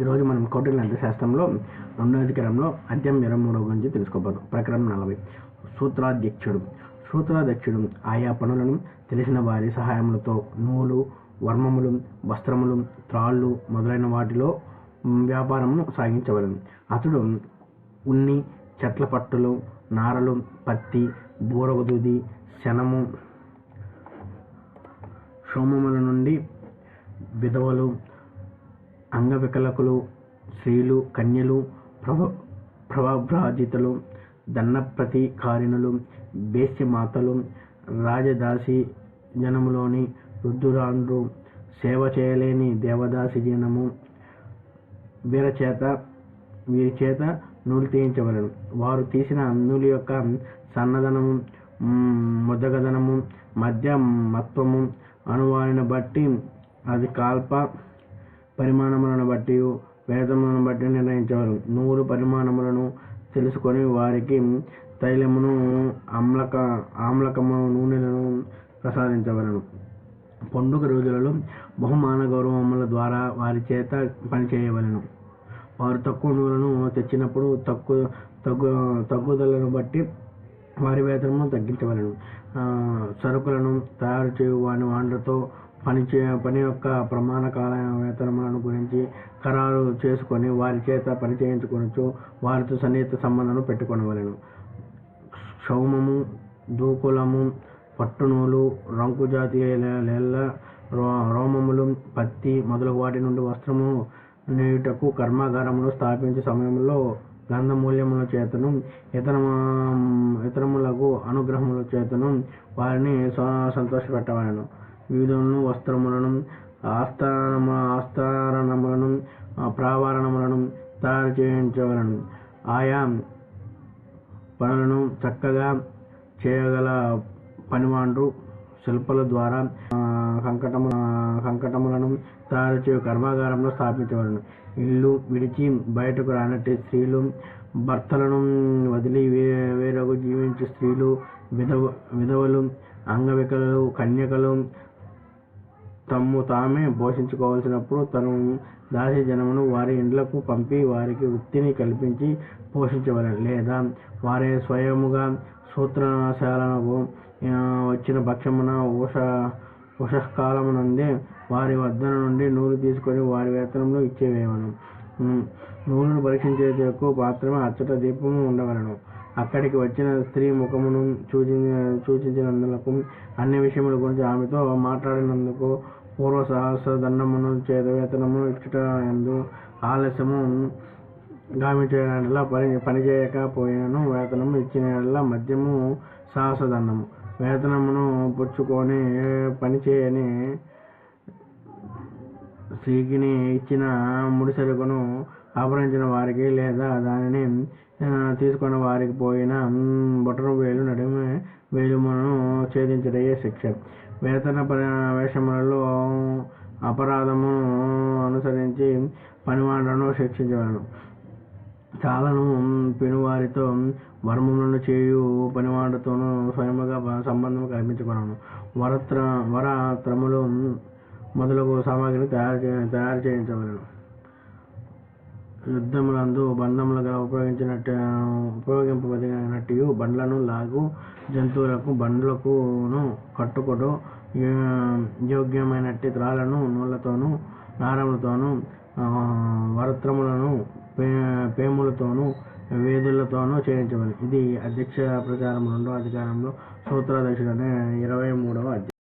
ఈరోజు మనం కౌటిల్య అర్థశాస్త్రంలో రెండో అధికారంలో అధ్యాయం ఇరవై మూడవ గురించి తెలుసుకోబోతాం ప్రకరణం నలభై. సూత్రాధ్యక్షుడు. సూత్రాధ్యక్షుడు ఆయా పనులను తెలిసిన వారి సహాయములతో నూలు వర్మములు వస్త్రములు త్రాళ్ళు మొదలైన వాటిలో వ్యాపారము వ్యాపారమును సాగించవలను. అతడు ఉన్ని చెట్ల పట్టులు నారలు పత్తి బూరగదుది శనము సోమముల నుండి విధవలు అంగవికలకులు స్త్రీలు కన్యలు ప్రభ ప్రభాభ్రాజితులు దన్నప్రతికారిణులు బేస్యమాతలు రాజదాసి జనములోని వృద్ధురాండ్రు సేవ చేయలేని దేవదాసి జనము వీరి చేత వీరి చేత నూలు తీయించవలను వారు తీసిన నూలు యొక్క సన్నదనము ముదగదనము మధ్య మత్వము అనువారిని బట్టి అది కాల్ప పరిమాణములను బట్టి వేదములను బట్టి నిర్ణయించవలను నూలు పరిమాణములను తెలుసుకొని వారికి తైలమును ఆమ్లక ఆమ్లకము నూనెలను ప్రసాదించవలను. పండుగ రోజులలో బహుమాన గౌరవముల ద్వారా వారి చేత పనిచేయవలను. వారు తక్కువ నూనెను తెచ్చినప్పుడు తక్కువ తగ్గు తగ్గుదలను బట్టి వారి వేతనము తగ్గించవలను. సరుకులను తయారు చేయు వాని వాండ్రతో పని చే పని యొక్క ప్రమాణ కాల వేతనములను గురించి ఖరారు చేసుకొని వారి చేత పని చేయించుకొనొచ్చు. వారితో సన్నిహిత సంబంధం పెట్టుకొనవలెను. క్షౌమము దూకులము పట్టునూలు రంకు జాతి లేళ్ళ రో- రోమములు పత్తి మొదలగు వాటి నుండి వస్త్రము నేయుటకు కర్మాగారములు స్థాపించే సమయంలో గంధమూల్యముల చేతను ఇతర ఇతరములకు అనుగ్రహముల చేతను వారిని స- సంతోషపెట్టవలను. వివిధములను వస్త్రములను ఆస్థానమ ఆస్థారణములను ప్రావరణములను తయారు చేయించవలను. ఆయా పనులను చక్కగా చేయగల పనివాండ్రు శిల్పల ద్వారా సంకటము కంకటము కంకటములను తయారు చేయ కర్మాగారంలో స్థాపించవలను. ఇల్లు విడిచి బయటకు రానట్టే స్త్రీలు భర్తలను వదిలి వే వేరొక జీవించే స్త్రీలు విధవ విధవలు అంగవికలు కన్యకలు తమ్ము తామే పోషించుకోవాల్సినప్పుడు తను దాసి జనమును వారి ఇండ్లకు పంపి వారికి వృత్తిని కల్పించి పోషించవలెను లేదా వారే స్వయముగా సూత్రశాలకు వచ్చిన పక్షమున ఉష ఉషకాలమునందే వారి వద్ద నుండి నూలు తీసుకొని వారి వేతనంలో ఇచ్చేవేయవను నూలును పరీక్షించేందుకు మాత్రమే అచ్చట దీపము ఉండవలను. అక్కడికి వచ్చిన స్త్రీ ముఖమును సూచి సూచించినందులకు అన్ని విషయముల గురించి ఆమెతో మాట్లాడినందుకు పూర్వ సాహస దండమును చేత వేతనము ఇచ్చుట ఎందు ఆలస్యము గావించేలా పని పని చేయకపోయినను వేతనము ఇచ్చిన మద్యము సాహస దండము. వేతనమును పుచ్చుకొని పని చేయని స్త్రీకిని ఇచ్చిన ముడిసరుకును అపహరించిన వారికి లేదా దానిని తీసుకున్న వారికి పోయిన మ్, బొటన వేలు నడుమ వేలుమును ఛేదించడయే శిక్ష. వేతన వేషములలో అపరాధము అనుసరించి పనివాడను శిక్షించవలను చాలను పెనువారితో వర్మములను చేయు పనివాడితోనూ స్వయముగా సంబంధం కల్పించుకున్నాను వరత్ర వరత్రములు మొదలగు సామాగ్రిని తయారు చే తయారు చేయించవలను. యుద్ధములందు బంధములుగా ఉపయోగించినట్టు ఉపయోగింపబడినట్టు బండ్లను లాగు జంతువులకు బండ్లకును కట్టుకుడు యోగ్యమైనట్టి త్రాళ్ళను నూళ్ళతోనూ నారములతోనూ వరత్రములను పే పేములతోనూ వేదులతోనూ చేయించబడి ఇది అధ్యక్ష ప్రచారం రెండో అధికారంలో సూత్రాధ్యక్షుడు ఇరవై మూడవ అధ్యాయం